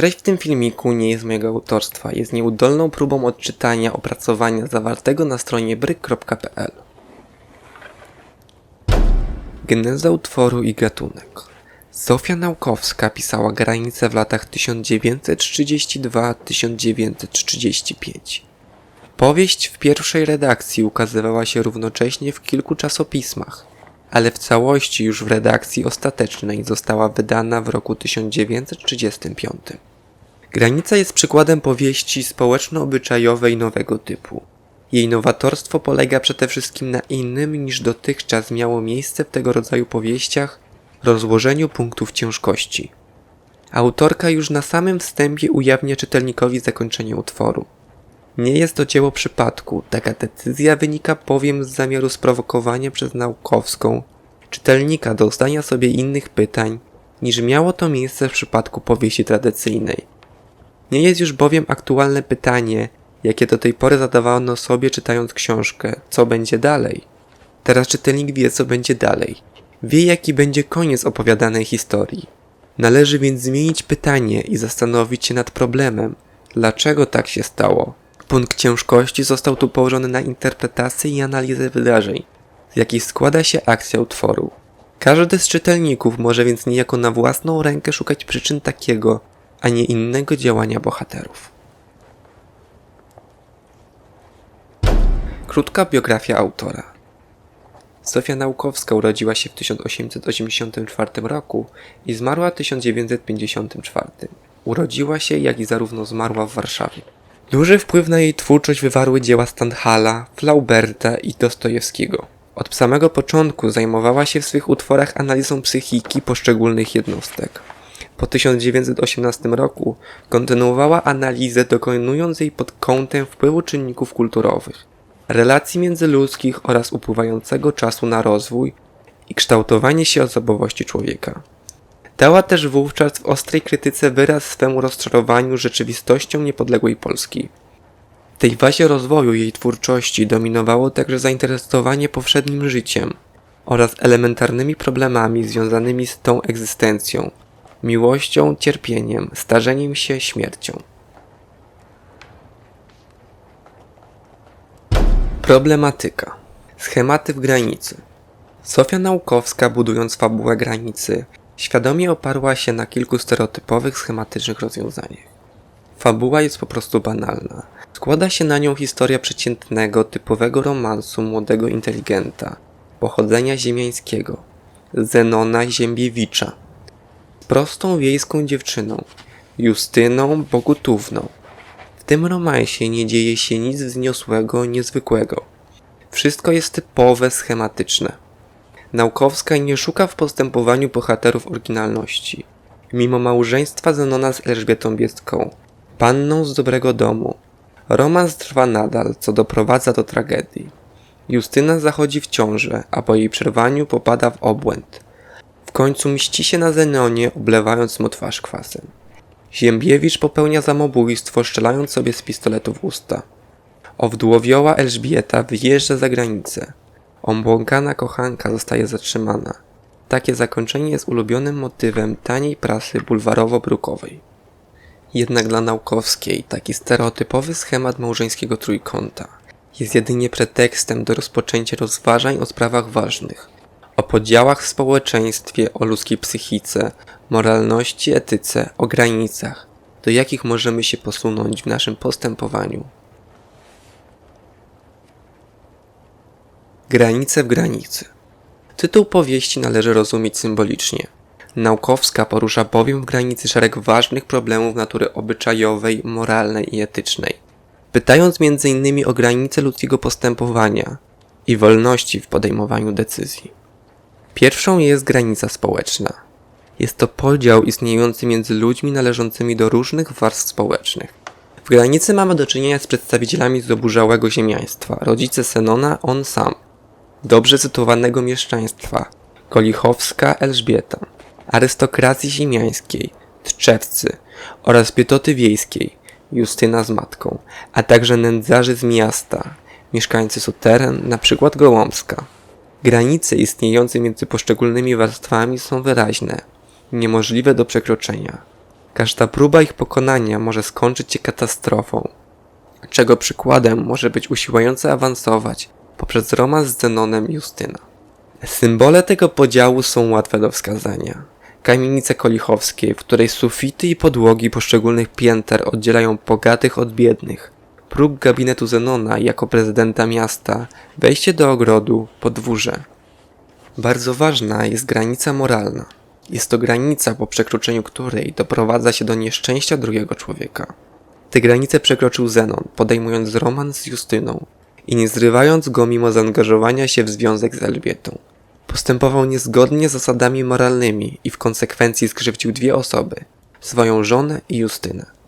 Treść w tym filmiku nie jest mojego autorstwa, jest nieudolną próbą odczytania opracowania zawartego na stronie bryk.pl. Geneza utworu i gatunek. Zofia Naukowska pisała granice w latach 1932-1935. Powieść w pierwszej redakcji ukazywała się równocześnie w kilku czasopismach, ale w całości już w redakcji ostatecznej została wydana w roku 1935. Granica jest przykładem powieści społeczno-obyczajowej nowego typu. Jej nowatorstwo polega przede wszystkim na innym niż dotychczas miało miejsce w tego rodzaju powieściach rozłożeniu punktów ciężkości. Autorka już na samym wstępie ujawnia czytelnikowi zakończenie utworu. Nie jest to dzieło przypadku, taka decyzja wynika bowiem z zamiaru sprowokowania przez naukowską czytelnika do zdania sobie innych pytań, niż miało to miejsce w przypadku powieści tradycyjnej. Nie jest już bowiem aktualne pytanie, jakie do tej pory zadawano sobie czytając książkę, co będzie dalej. Teraz czytelnik wie, co będzie dalej. Wie, jaki będzie koniec opowiadanej historii. Należy więc zmienić pytanie i zastanowić się nad problemem, dlaczego tak się stało. Punkt ciężkości został tu położony na interpretację i analizę wydarzeń, z jakich składa się akcja utworu. Każdy z czytelników może więc niejako na własną rękę szukać przyczyn takiego, a nie innego działania bohaterów. Krótka biografia autora. Zofia Naukowska urodziła się w 1884 roku i zmarła w 1954. Urodziła się, jak i zarówno zmarła w Warszawie. Duży wpływ na jej twórczość wywarły dzieła Stendhala, Flauberta i Dostojewskiego. Od samego początku zajmowała się w swych utworach analizą psychiki poszczególnych jednostek. Po 1918 roku kontynuowała analizę, dokonując jej pod kątem wpływu czynników kulturowych, relacji międzyludzkich oraz upływającego czasu na rozwój i kształtowanie się osobowości człowieka. Dała też wówczas w ostrej krytyce wyraz swemu rozczarowaniu rzeczywistością niepodległej Polski. W tej fazie rozwoju jej twórczości dominowało także zainteresowanie powszednim życiem oraz elementarnymi problemami związanymi z tą egzystencją, miłością, cierpieniem, starzeniem się, śmiercią. Problematyka. Schematy w granicy. Sofia Naukowska, budując fabułę granicy, świadomie oparła się na kilku stereotypowych, schematycznych rozwiązaniach. Fabuła jest po prostu banalna. Składa się na nią historia przeciętnego, typowego romansu młodego inteligenta, pochodzenia ziemiańskiego, Zenona Ziembiewicza, prostą wiejską dziewczyną, Justyną Bogutówną. W tym romansie nie dzieje się nic wzniosłego, niezwykłego. Wszystko jest typowe, schematyczne. Naukowska nie szuka w postępowaniu bohaterów oryginalności. Mimo małżeństwa Zenona z Elżbietą Bieską, panną z dobrego domu, romans trwa nadal, co doprowadza do tragedii. Justyna zachodzi w ciążę, a po jej przerwaniu popada w obłęd. W końcu mści się na Zenonie, oblewając mu twarz kwasem. Ziembiewicz popełnia samobójstwo, strzelając sobie z pistoletu w usta. Owdłowioła Elżbieta wyjeżdża za granicę. Obłąkana kochanka zostaje zatrzymana. Takie zakończenie jest ulubionym motywem taniej prasy bulwarowo-brukowej. Jednak dla Naukowskiej taki stereotypowy schemat małżeńskiego trójkąta jest jedynie pretekstem do rozpoczęcia rozważań o sprawach ważnych, o podziałach w społeczeństwie, o ludzkiej psychice, moralności, etyce, o granicach, do jakich możemy się posunąć w naszym postępowaniu. Granice w granicy. Tytuł powieści należy rozumieć symbolicznie. Naukowska porusza bowiem w granicy szereg ważnych problemów natury obyczajowej, moralnej i etycznej. Pytając m.in. o granice ludzkiego postępowania i wolności w podejmowaniu decyzji. Pierwszą jest granica społeczna. Jest to podział istniejący między ludźmi należącymi do różnych warstw społecznych. W granicy mamy do czynienia z przedstawicielami zoburzałego ziemiaństwa, rodzice Senona, on sam, dobrze sytuowanego mieszczaństwa, Kolichowska Elżbieta, arystokracji ziemiańskiej, Tczewcy. Oraz pietoty wiejskiej, Justyna z matką, a także nędzarzy z miasta, mieszkańcy suteren, na przykład Gołąbska. Granice istniejące między poszczególnymi warstwami są wyraźne, niemożliwe do przekroczenia. Każda próba ich pokonania może skończyć się katastrofą, czego przykładem może być usiłujący awansować poprzez romans z Zenonem Justyna. Symbole tego podziału są łatwe do wskazania. Kamienice kolichowskie, w której sufity i podłogi poszczególnych pięter oddzielają bogatych od biednych. Próg gabinetu Zenona jako prezydenta miasta, wejście do ogrodu, podwórze. Bardzo ważna jest granica moralna. Jest to granica, po przekroczeniu której doprowadza się do nieszczęścia drugiego człowieka. Te granice przekroczył Zenon, podejmując romans z Justyną i nie zrywając go mimo zaangażowania się w związek z Elżbietą. Postępował niezgodnie z zasadami moralnymi i w konsekwencji skrzywdził dwie osoby swoją żonę i Justynę.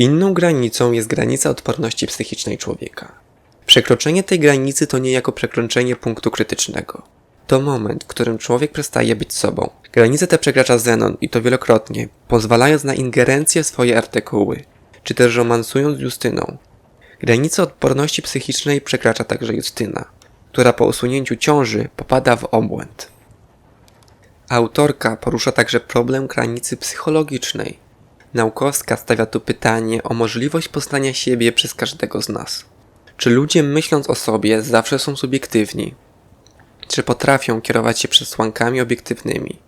Inną granicą jest granica odporności psychicznej człowieka. Przekroczenie tej granicy to niejako przekroczenie punktu krytycznego. To moment, w którym człowiek przestaje być sobą. Granice te przekracza Zenon i to wielokrotnie, pozwalając na ingerencję w swoje artykuły, czy też romansując z Justyną. Granicę odporności psychicznej przekracza także Justyna, która po usunięciu ciąży popada w obłęd. Autorka porusza także problem granicy psychologicznej. Naukowska stawia tu pytanie o możliwość poznania siebie przez każdego z nas. Czy ludzie myśląc o sobie zawsze są subiektywni? Czy potrafią kierować się przesłankami obiektywnymi?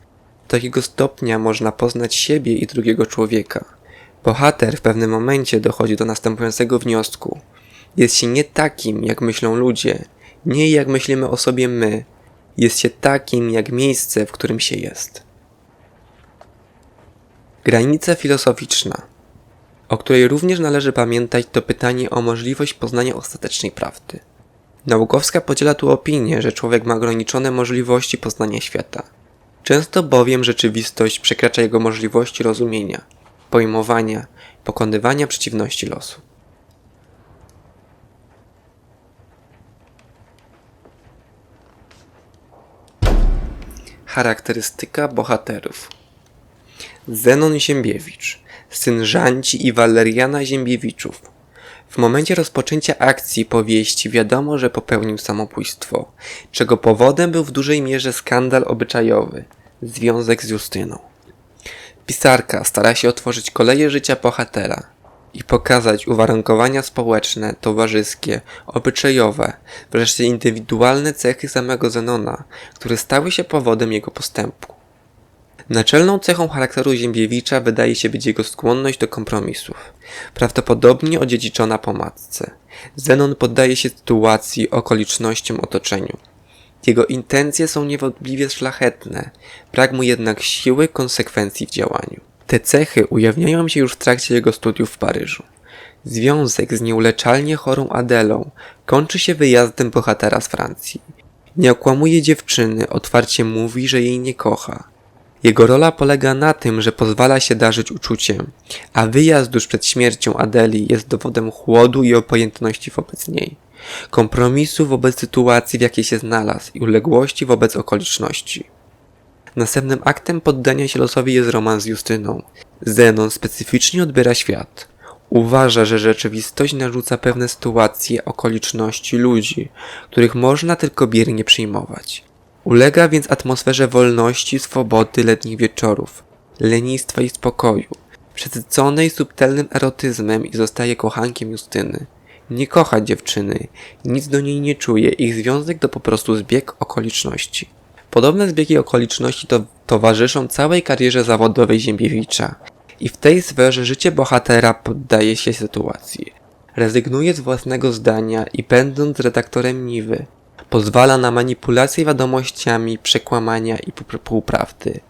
Do jakiego stopnia można poznać siebie i drugiego człowieka? Bohater w pewnym momencie dochodzi do następującego wniosku. Jest się nie takim, jak myślą ludzie, nie jak myślimy o sobie my. Jest się takim, jak miejsce, w którym się jest. Granica filozoficzna, o której również należy pamiętać, to pytanie o możliwość poznania ostatecznej prawdy. Naukowska podziela tu opinię, że człowiek ma ograniczone możliwości poznania świata. Często bowiem rzeczywistość przekracza jego możliwości rozumienia, pojmowania, pokonywania przeciwności losu. Charakterystyka bohaterów Zenon Ziembiewicz, syn Żanci i Waleriana Ziembiewiczów. W momencie rozpoczęcia akcji powieści wiadomo, że popełnił samobójstwo, czego powodem był w dużej mierze skandal obyczajowy, związek z Justyną. Pisarka stara się otworzyć koleje życia bohatera i pokazać uwarunkowania społeczne, towarzyskie, obyczajowe, wreszcie indywidualne cechy samego Zenona, które stały się powodem jego postępu. Naczelną cechą charakteru Ziembiewicza wydaje się być jego skłonność do kompromisów, prawdopodobnie odziedziczona po matce. Zenon poddaje się sytuacji, okolicznościom, otoczeniu. Jego intencje są niewątpliwie szlachetne, brak mu jednak siły konsekwencji w działaniu. Te cechy ujawniają się już w trakcie jego studiów w Paryżu. Związek z nieuleczalnie chorą Adelą kończy się wyjazdem bohatera z Francji. Nie okłamuje dziewczyny, otwarcie mówi, że jej nie kocha. Jego rola polega na tym, że pozwala się darzyć uczuciem, a wyjazd już przed śmiercią Adeli jest dowodem chłodu i obojętności wobec niej, kompromisu wobec sytuacji, w jakiej się znalazł i uległości wobec okoliczności. Następnym aktem poddania się losowi jest romans z Justyną. Zenon specyficznie odbiera świat. Uważa, że rzeczywistość narzuca pewne sytuacje, okoliczności, ludzi, których można tylko biernie przyjmować. Ulega więc atmosferze wolności, swobody letnich wieczorów, lenistwa i spokoju, przesyconej subtelnym erotyzmem i zostaje kochankiem Justyny. Nie kocha dziewczyny, nic do niej nie czuje, ich związek to po prostu zbieg okoliczności. Podobne zbiegi okoliczności to towarzyszą całej karierze zawodowej Ziembiewicza i w tej sferze życie bohatera poddaje się sytuacji. Rezygnuje z własnego zdania i będąc redaktorem Niwy, pozwala na manipulację wiadomościami, przekłamania i półprawdy.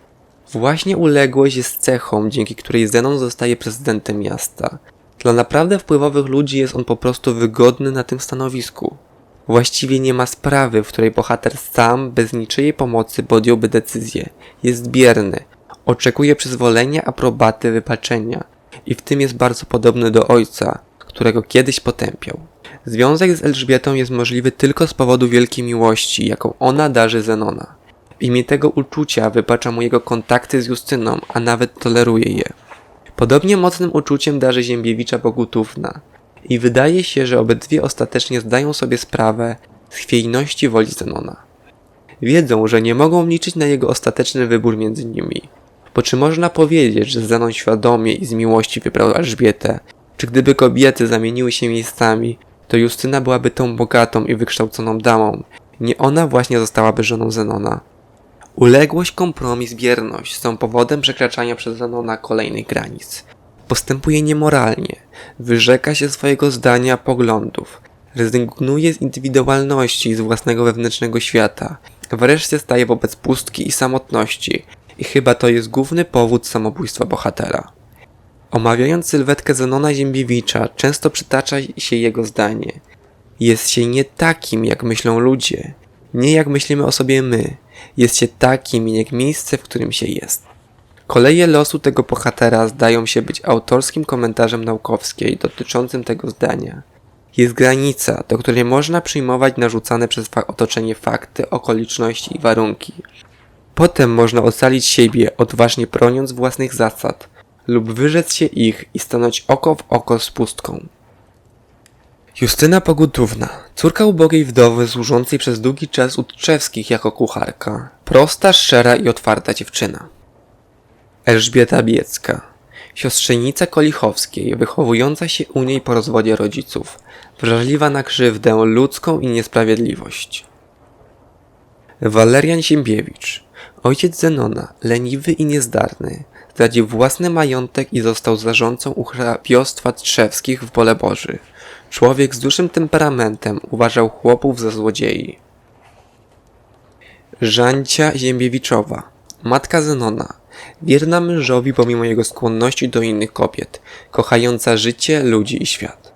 Właśnie uległość jest cechą, dzięki której Zenon zostaje prezydentem miasta. Dla naprawdę wpływowych ludzi jest on po prostu wygodny na tym stanowisku. Właściwie nie ma sprawy, w której bohater sam, bez niczyjej pomocy podjąłby decyzję. Jest bierny. Oczekuje przyzwolenia, aprobaty, wypaczenia. I w tym jest bardzo podobny do ojca, którego kiedyś potępiał. Związek z Elżbietą jest możliwy tylko z powodu wielkiej miłości, jaką ona darzy Zenona. W imię tego uczucia wypacza mu jego kontakty z Justyną, a nawet toleruje je. Podobnie mocnym uczuciem darzy Ziembiewicza Bogutówna. I wydaje się, że obydwie ostatecznie zdają sobie sprawę z chwiejności woli Zenona. Wiedzą, że nie mogą liczyć na jego ostateczny wybór między nimi. Bo czy można powiedzieć, że Zenon świadomie i z miłości wybrał Elżbietę? Czy gdyby kobiety zamieniły się miejscami, to Justyna byłaby tą bogatą i wykształconą damą? Nie ona właśnie zostałaby żoną Zenona. Uległość, kompromis, bierność są powodem przekraczania przez Zenona kolejnych granic. Postępuje niemoralnie, wyrzeka się swojego zdania, poglądów, rezygnuje z indywidualności i z własnego wewnętrznego świata, wreszcie staje wobec pustki i samotności i chyba to jest główny powód samobójstwa bohatera. Omawiając sylwetkę Zenona Ziembiewicza, często przytacza się jego zdanie. Jest się nie takim, jak myślą ludzie, nie jak myślimy o sobie my, jest się takim, jak miejsce, w którym się jest. Koleje losu tego bohatera zdają się być autorskim komentarzem naukowskiej dotyczącym tego zdania. Jest granica, do której można przyjmować narzucane przez otoczenie fakty, okoliczności i warunki. Potem można ocalić siebie, odważnie broniąc własnych zasad, lub wyrzec się ich i stanąć oko w oko z pustką. Justyna Pogutówna, córka ubogiej wdowy służącej przez długi czas u Tczewskich jako kucharka. Prosta, szczera i otwarta dziewczyna. Elżbieta Biecka, siostrzenica Kolichowskiej, wychowująca się u niej po rozwodzie rodziców, wrażliwa na krzywdę ludzką i niesprawiedliwość. Walerian Siembiewicz, ojciec Zenona, leniwy i niezdarny, zdradził własny majątek i został zarządcą u hrabiostwa Trzewskich w Boleboży. Człowiek z dużym temperamentem uważał chłopów za złodziei. Żancia Ziembiewiczowa, matka Zenona, wierna mężowi pomimo jego skłonności do innych kobiet, kochająca życie, ludzi i świat.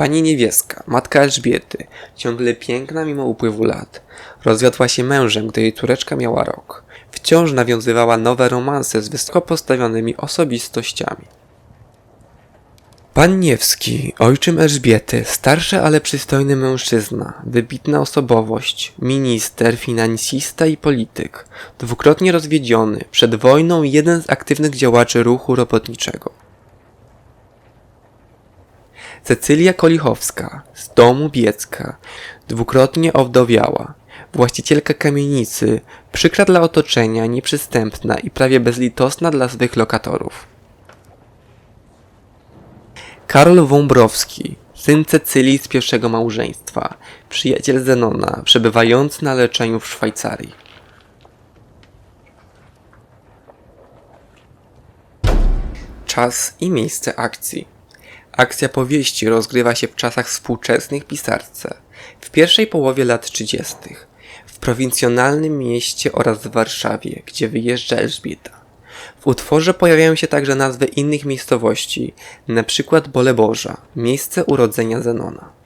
Pani Niewieska, matka Elżbiety, ciągle piękna mimo upływu lat, rozwiodła się mężem, gdy jej córeczka miała rok. Wciąż nawiązywała nowe romanse z wysoko postawionymi osobistościami. Pan Niewski, ojczym Elżbiety, starszy, ale przystojny mężczyzna, wybitna osobowość, minister, finansista i polityk, dwukrotnie rozwiedziony, przed wojną jeden z aktywnych działaczy ruchu robotniczego. Cecylia Kolichowska, z domu Biecka, dwukrotnie owdowiała, właścicielka kamienicy, przykra dla otoczenia, nieprzystępna i prawie bezlitosna dla swych lokatorów. Karol Wąbrowski, syn Cecylii z pierwszego małżeństwa, przyjaciel Zenona, przebywający na leczeniu w Szwajcarii. Czas i miejsce akcji. Akcja powieści rozgrywa się w czasach współczesnych pisarce, w pierwszej połowie lat 30., w prowincjonalnym mieście oraz w Warszawie, gdzie wyjeżdża Elżbieta. W utworze pojawiają się także nazwy innych miejscowości, przykład Boleborza, miejsce urodzenia Zenona.